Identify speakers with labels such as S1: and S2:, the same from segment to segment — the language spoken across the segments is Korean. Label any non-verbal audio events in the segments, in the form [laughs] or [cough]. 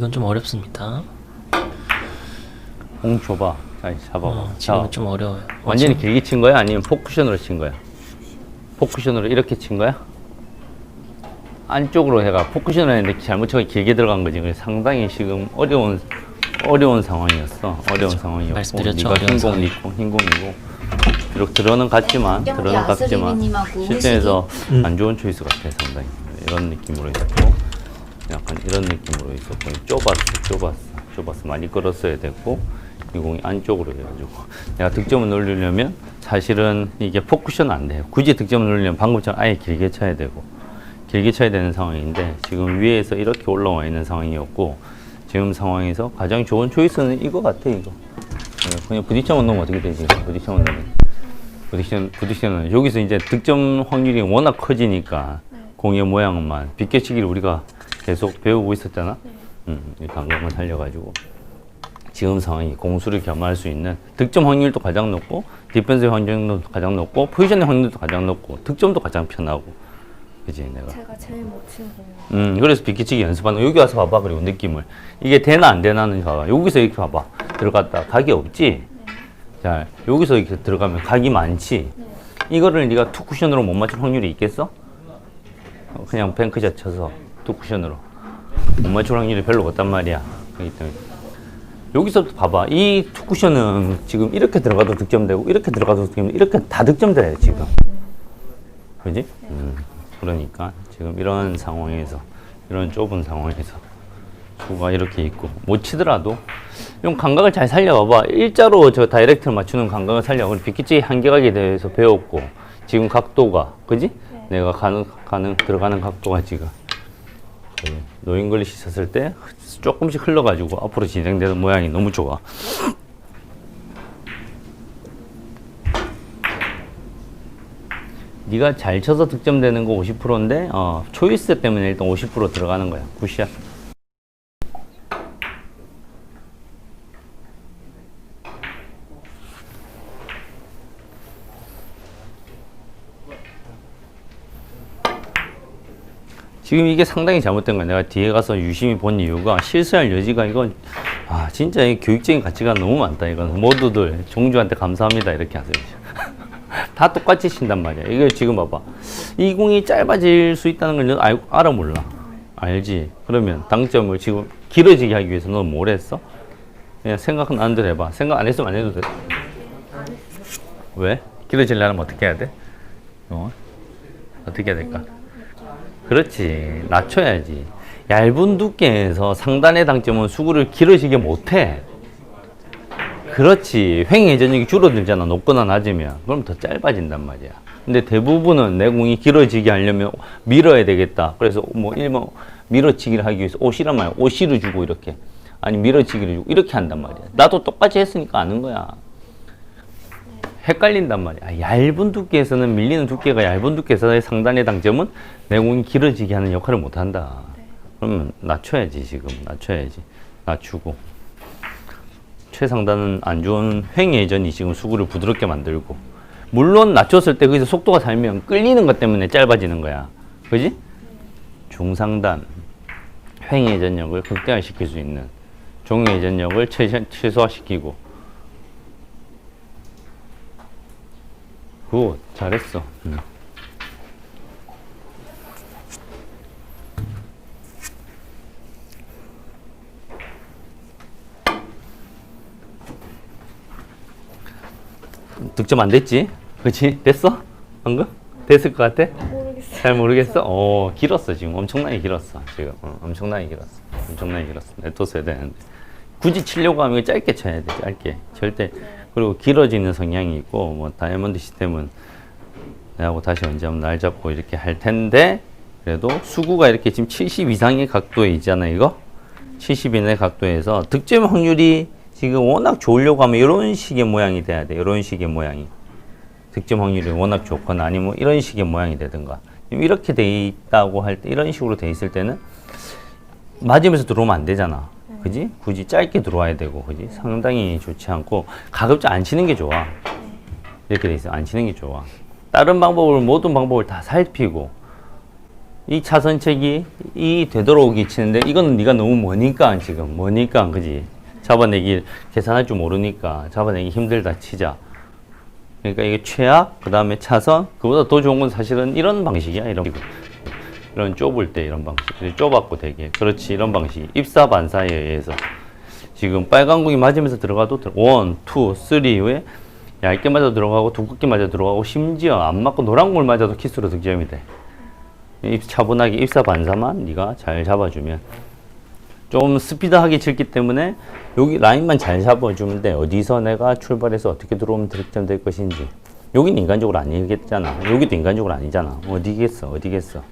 S1: 자, 이건 좀 어렵습니다.
S2: 공 줘봐. 자, 잡아봐.
S1: 어, 지금은
S2: 자,
S1: 좀 어려워요.
S2: 완전히 길게 친 거야? 아니면 포쿠션으로 친 거야? 포쿠션으로 이렇게 친 거야? 안쪽으로 해가 포쿠션을 했는데 잘못 쳐서 길게 들어간 거지. 그래서 상당히 지금 어려운 어려운 상황이었어. 어려운 상황이었고
S1: 말씀드렸죠,
S2: 네가
S1: 어려운
S2: 흰공, 흰공이고 비록 들어는 같지만
S3: 경기
S2: 들어는 같지만
S3: 아스리비님하고
S2: 실전에서
S1: 음.
S2: 안 좋은 초이스 같아 상당히 이런 느낌으로 있었고 약간 이런 느낌으로 있었고 좁았어 좁았어 좁았어. 많이 끌었어야 됐고 이 공이 안쪽으로 해가지고. [laughs] 내가 득점을 놀리려면 사실은 이게 포쿠션 안 돼요. 굳이 득점을 놀리려면 방금처럼 아예 길게 쳐야 되고 길게 쳐야 되는 상황인데 지금 위에서 이렇게 올라와 있는 상황이었고 지금 상황에서 가장 좋은 초이스는 이거 같아 이거. 네, 그냥 부딪혀만 놓으면 어떻게 되지? 부딪혀만 놓으면 부딪히는, 부딪히는 여기서 이제 득점 확률이 워낙 커지니까 공의 모양만 비껴치기를 우리가 계속 배우고 있었잖아. 음, 이 감각만 살려가지고 지금 상황이 공수를 겸할 수 있는 득점 확률도 가장 높고 디펜스 확률도 가장 높고 포지션의 확률도 가장 높고 득점도 가장 편하고 그지 내가
S4: 제가 제일 못친 거예요.
S2: 음, 그래서 비키치기 연습하는 거. 여기 와서 봐봐. 그리고 느낌을. 이게 되나 안 되나는 봐봐. 여기서 이렇게 봐봐. 들어갔다. 각이 없지? 자, 여기서 이렇게 들어가면 각이 많지? 이거를 네가 투 쿠션으로 못 맞출 확률이 있겠어? 어, 그냥 뱅크샷 쳐서 투 쿠션으로. 못 맞출 확률이 별로 없단 말이야. 그렇기 때문에. 여기서 봐봐. 이 투 쿠션은 지금 이렇게 들어가도 득점되고, 이렇게 들어가도 득점되고, 이렇게 다 득점돼요, 지금. 그지? 음, 그러니까 지금 이런 상황에서 이런 좁은 상황에서 수가 이렇게 있고 못 치더라도 좀 감각을 잘 살려봐봐 일자로 저 다이렉트를 맞추는 감각을 살려 우리 빗기치 한계각에 대해서 배웠고 지금 각도가 그지? 내가 가는 가는 들어가는 각도가 지금 그 노잉글리시 쳤을 때 조금씩 흘러가지고 앞으로 진행되는 모양이 너무 좋아 네가 잘 쳐서 득점되는 거 50%인데 어, 초이스 때문에 일단 50% 들어가는 거야. 굿샷. 지금 이게 상당히 잘못된 거야. 내가 뒤에 가서 유심히 본 이유가 실수할 여지가 이건 아 진짜 이 교육적인 가치가 너무 많다. 이건 모두들 종주한테 감사합니다 이렇게 하세요. [laughs] 다 똑같이 친단 말이야. 이거 지금 봐봐. 이 공이 짧아질 수 있다는 걸너 알, 알아 몰라. 알지? 그러면 당점을 지금 길어지게 하기 위해서 너뭘 했어? 그냥 생각 나는 대로 해봐. 생각 안 했으면 안 해도 돼. 왜? 길어지려면 어떻게 해야 돼? 어? 어떻게 해야 될까? 그렇지. 낮춰야지. 얇은 두께에서 상단의 당점은 수구를 길어지게 못해. 그렇지. 횡의 전역이 줄어들잖아. 높거나 낮으면. 그럼 더 짧아진단 말이야. 근데 대부분은 내 공이 길어지게 하려면 밀어야 되겠다. 그래서 뭐 일반 밀어치기를 하기 위해서 옷이란 말이야. 옷이를 주고 이렇게. 아니 밀어치기를 주고 이렇게 한단 말이야. 나도 똑같이 했으니까 아는 거야. 헷갈린단 말이야. 아, 얇은 두께에서는 밀리는 두께가 얇은 두께에서의 상단의 당점은 내 공이 길어지게 하는 역할을 못 한다. 그러면 낮춰야지 지금 낮춰야지 낮추고 최상단은 안 좋은 횡예전이 지금 수구를 부드럽게 만들고 물론 낮췄을 때 거기서 속도가 살면 끌리는 것 때문에 짧아지는 거야. 그지? 중상단 횡예전력을 극대화시킬 수 있는 종예전력을 최, 최소화시키고 굿 잘했어. 음. 득점 안 됐지? 그치? 됐어? 방금? 됐을 것 같아?
S4: 모르겠어요.
S2: 잘 모르겠어? 어, 길었어, 지금. 엄청나게 길었어, 지금. 어, 엄청나게 길었어. 엄청나게 길었어. 냅뒀어야 되는데. 굳이 치려고 하면 짧게 쳐야 돼, 짧게. 절대. 그리고 길어지는 성향이 있고, 뭐, 다이아몬드 시스템은 내하고 다시 언제 한번 날 잡고 이렇게 할 텐데, 그래도 수구가 이렇게 지금 70 이상의 각도에 있잖아, 이거? 70 이내 각도에서 득점 확률이 지금 워낙 좋으려고 하면 이런 식의 모양이 돼야 돼, 이런 식의 모양이. 득점 확률이 워낙 좋거나 아니면 뭐 이런 식의 모양이 되든가 이렇게 돼 있다고 할 때 이런 식으로 돼 있을 때는 맞으면서 들어오면 안 되잖아 그지? 굳이 짧게 들어와야 되고 그지? 상당히 좋지 않고 가급적 안 치는 게 좋아. 이렇게 돼 있어 안 치는 게 좋아. 다른 방법을 모든 방법을 다 살피고 이 차선책이 이 되돌아오기 치는데 이거는 네가 너무 머니까 지금. 머니까 그지? 잡아내기 계산할 줄 모르니까 잡아내기 힘들다 치자. 그러니까 이게 최악 그 다음에 차선 그보다 더 좋은 건 사실은 이런 방식이야 이런 이런 좁을 때 이런 방식 좁았고 되게 그렇지 이런 방식 입사 반사에 의해서 지금 빨간 공이 맞으면서 들어가도 들- 원, 투, 쓰리 왜 얇게 맞아 들어가고 두껍게 맞아 들어가고 심지어 안 맞고 노란 공 맞아도 키스로 득점이 돼. 입 차분하게 입사 반사만 네가 잘 잡아주면 좀 스피드하게 칠기 때문에 여기 라인만 잘 잡아주면 돼. 어디서 내가 출발해서 어떻게 들어오면 득점 될 것인지. 여기는 인간적으로 아니겠잖아. 여기도 인간적으로 아니잖아. 어디겠어? 어디겠어?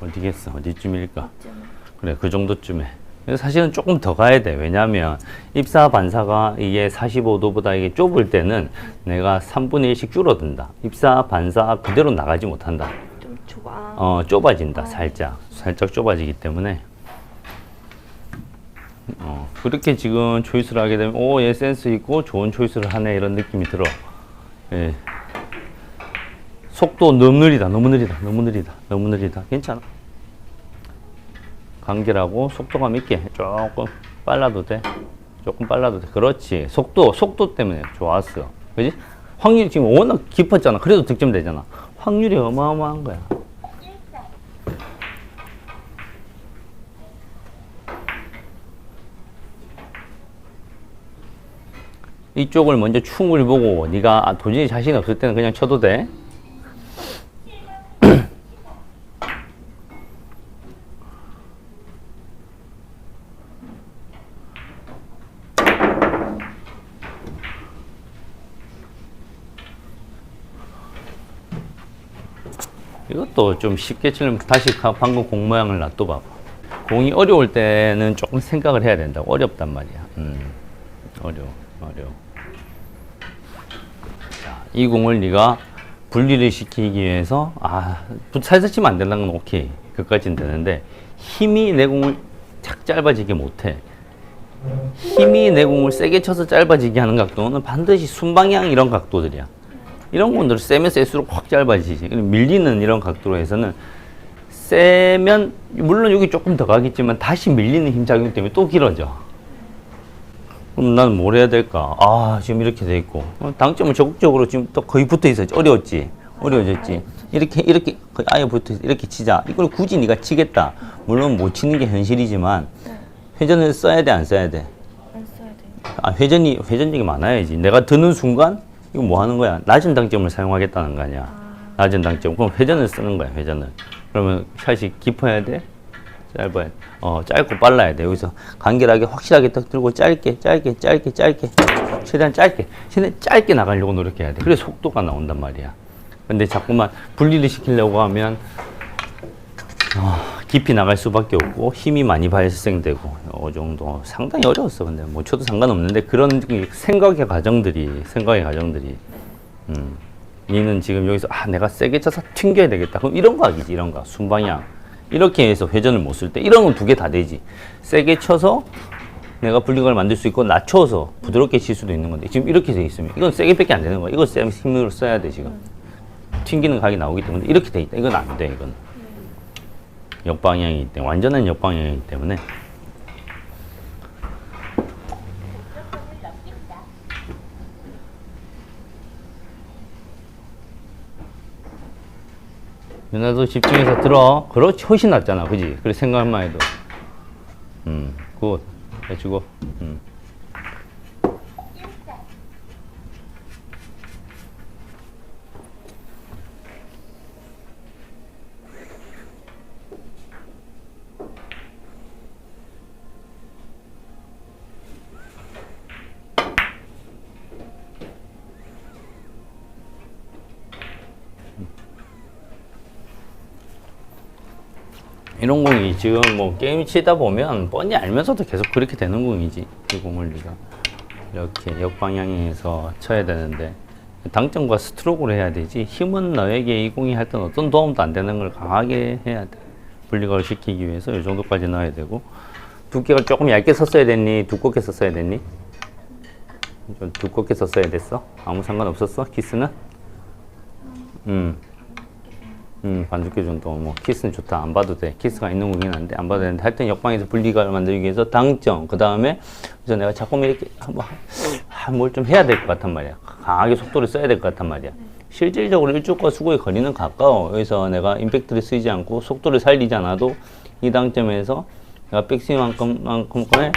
S2: 어디겠어? 어디쯤일까? 그래, 그 정도쯤에. 사실은 조금 더 가야 돼. 왜냐하면 입사 반사가 이게 45도보다 이게 좁을 때는 내가 3분의 1씩 줄어든다. 입사 반사 그대로 나가지 못한다.
S1: 좀 좁아.
S2: 어, 좁아진다. 살짝. 살짝 좁아지기 때문에. 어, 그렇게 지금 초이스를 하게 되면, 오, 얘 센스 있고 좋은 초이스를 하네. 이런 느낌이 들어. 예. 속도 너무 느리다. 너무 느리다. 너무 느리다. 너무 느리다. 괜찮아. 간결하고 속도감 있게 조금 빨라도 돼. 조금 빨라도 돼. 그렇지. 속도, 속도 때문에 좋았어. 그지? 확률이 지금 워낙 깊었잖아. 그래도 득점 되잖아. 확률이 어마어마한 거야. 이쪽을 먼저 충분히 보고 네가 아, 도저히 자신 없을 때는 그냥 쳐도 돼. 이것도 좀 쉽게 치려면 다시 가- 방금 공 모양을 놔둬 봐봐. 공이 어려울 때는 조금 생각을 해야 된다고. 어렵단 말이야. 음, 어려워, 어려워. 자, 이 공을 네가 분리를 시키기 위해서 아 살살 치면 안 된다는 건 오케이 그까지는 되는데 힘이 내 공을 착 짧아지게 못해 힘이 내 공을 세게 쳐서 짧아지게 하는 각도는 반드시 순방향 이런 각도들이야 이런 공들은 세면 셀수록 확 짧아지지 밀리는 이런 각도로 해서는 세면 물론 여기 조금 더 가겠지만 다시 밀리는 힘 작용 때문에 또 길어져 그럼 나는 뭘 해야 될까? 아, 지금 이렇게 돼 있고. 어, 당점은 적극적으로 지금 또 거의 붙어 있었지. 어려웠지? 어려워졌지? 이렇게, 이렇게, 거의 아예 붙어 있어. 이렇게 치자. 이걸 굳이 네가 치겠다. 물론 못 치는 게 현실이지만, 회전을 써야 돼, 안 써야 돼?
S1: 안 써야 돼.
S2: 아, 회전이, 회전력이 많아야지. 내가 드는 순간, 이거 뭐 하는 거야? 낮은 당점을 사용하겠다는 거 아니야? 낮은 당점. 그럼 회전을 쓰는 거야, 회전을. 그러면 샷이 깊어야 돼? 짧아야 돼. 어, 짧고 빨라야 돼. 여기서 간결하게 확실하게 딱 들고 짧게, 짧게, 짧게, 짧게. 최대한 짧게. 최대한 짧게 나가려고 노력해야 돼. 그래 속도가 나온단 말이야. 근데 자꾸만 분리를 시키려고 하면 어, 깊이 나갈 수밖에 없고 힘이 많이 발생되고 이 정도 상당히 어려웠어. 근데 뭐 쳐도 상관없는데 그런 그 생각의 과정들이 생각의 과정들이 음. 니는 지금 여기서 아 내가 세게 쳐서 튕겨야 되겠다. 그럼 이런 거 하기지 이런 거 순방향 이렇게 해서 회전을 못 쓸 때 이런 건 두 개 다 되지. 세게 쳐서 내가 분리각을 만들 수 있고 낮춰서 부드럽게 칠 수도 있는 건데 지금 이렇게 돼 있으면 이건 세게밖에 안 되는 거야. 이거 쌤 힘으로 써야 돼 지금. 튕기는 각이 나오기 때문에 이렇게 돼 있다. 이건 안 돼. 이건 역방향이기 때문에 완전한 역방향이기 때문에 누나도 집중해서 들어. 그렇지 훨씬 낫잖아, 그지? 그래 생각만 해도. 음, 굿 해주고. 음. 이런 공이 지금 뭐 게임 치다 보면 뻔히 알면서도 계속 그렇게 되는 공이지. 이 공을 네가 이렇게 역방향에서 쳐야 되는데 당점과 스트로크를 해야 되지. 힘은 너에게 이 공이 할 때는 어떤 도움도 안 되는 걸 강하게 해야 돼. 분리각을 시키기 위해서 이 정도까지 넣어야 되고 두께가 조금 얇게 썼어야 됐니? 두껍게 썼어야 됐니? 좀 두껍게 썼어야 됐어? 아무 상관 없었어? 키스는? 음. 음, 반죽해 준다. 뭐 키스는 좋다. 안 봐도 돼. 키스가 있는 거긴 한데 안 봐도 되는데 하여튼 역방에서 분리각을 만들기 위해서 당점. 그 다음에 그래서 내가 자꾸 이렇게 뭘 좀 해야 될 것 같단 말이야. 강하게 속도를 써야 될 것 같단 말이야. 실질적으로 일족과 수고의 거리는 가까워. 그래서 내가 임팩트를 쓰지 않고 속도를 살리지 않아도 이 당점에서 내가 백스윙만큼 만큼의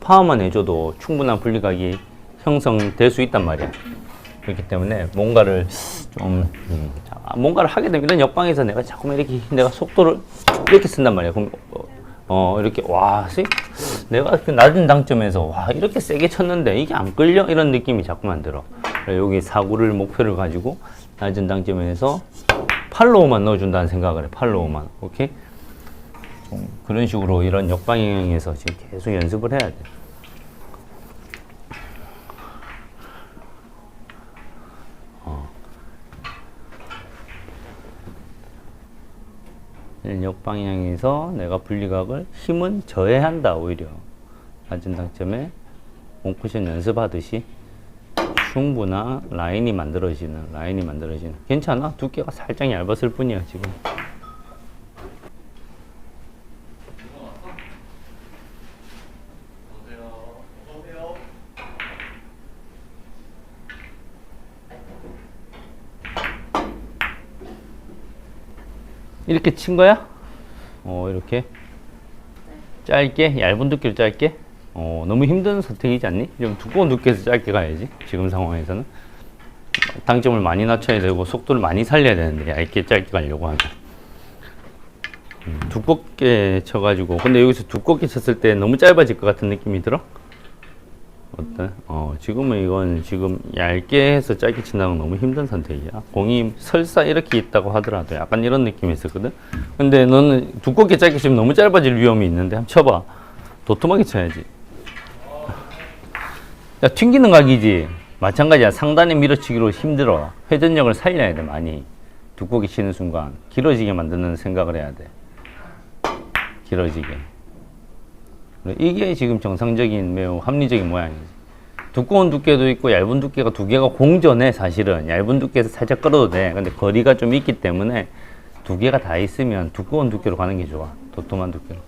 S2: 파워만 해줘도 충분한 분리각이 형성될 수 있단 말이야. 그렇기 때문에 뭔가를 좀 음, 자, 뭔가를 하게 되면 이런 역방에서 내가 자꾸 이렇게 내가 속도를 이렇게 쓴단 말이야. 그럼 어, 어 이렇게 와 씨, 내가 그 낮은 당점에서 와 이렇게 세게 쳤는데 이게 안 끌려 이런 느낌이 자꾸만 들어. 여기 사구를 목표를 가지고 낮은 당점에서 팔로우만 넣어준다는 생각을 해. 팔로우만 오케이. 좀 그런 식으로 이런 역방향에서 지금 계속 연습을 해야 돼. 역방향에서 내가 분리각을 힘은 저해한다 오히려. 낮은 당점에 원쿠션 연습하듯이 충분한 라인이 만들어지는 라인이 만들어지는. 괜찮아. 두께가 살짝 얇았을 뿐이야 지금 이렇게 친 거야? 어 이렇게 짧게 얇은 두께로 짧게 어 너무 힘든 선택이지 않니? 좀 두꺼운 두께에서 짧게 가야지 지금 상황에서는 당점을 많이 낮춰야 되고 속도를 많이 살려야 되는데 얇게 짧게 가려고 하면 음, 두껍게 쳐가지고 근데 여기서 두껍게 쳤을 때 너무 짧아질 것 같은 느낌이 들어? 어때? 어, 지금은 이건 지금 얇게 해서 짧게 친다는 건 너무 힘든 선택이야. 공이 설사 이렇게 있다고 하더라도 약간 이런 느낌이 있었거든? 근데 너는 두껍게 짧게 치면 너무 짧아질 위험이 있는데 한번 쳐봐. 도톰하게 쳐야지. 야, 튕기는 각이지. 마찬가지야. 상단에 밀어치기로 힘들어. 회전력을 살려야 돼, 많이. 두껍게 치는 순간. 길어지게 만드는 생각을 해야 돼. 길어지게. 이게 지금 정상적인 매우 합리적인 모양이지. 두꺼운 두께도 있고 얇은 두께가 두 개가 공존해 사실은 얇은 두께에서 살짝 끌어도 돼. 근데 거리가 좀 있기 때문에 두 개가 다 있으면 두꺼운 두께로 가는 게 좋아. 도톰한 두께로.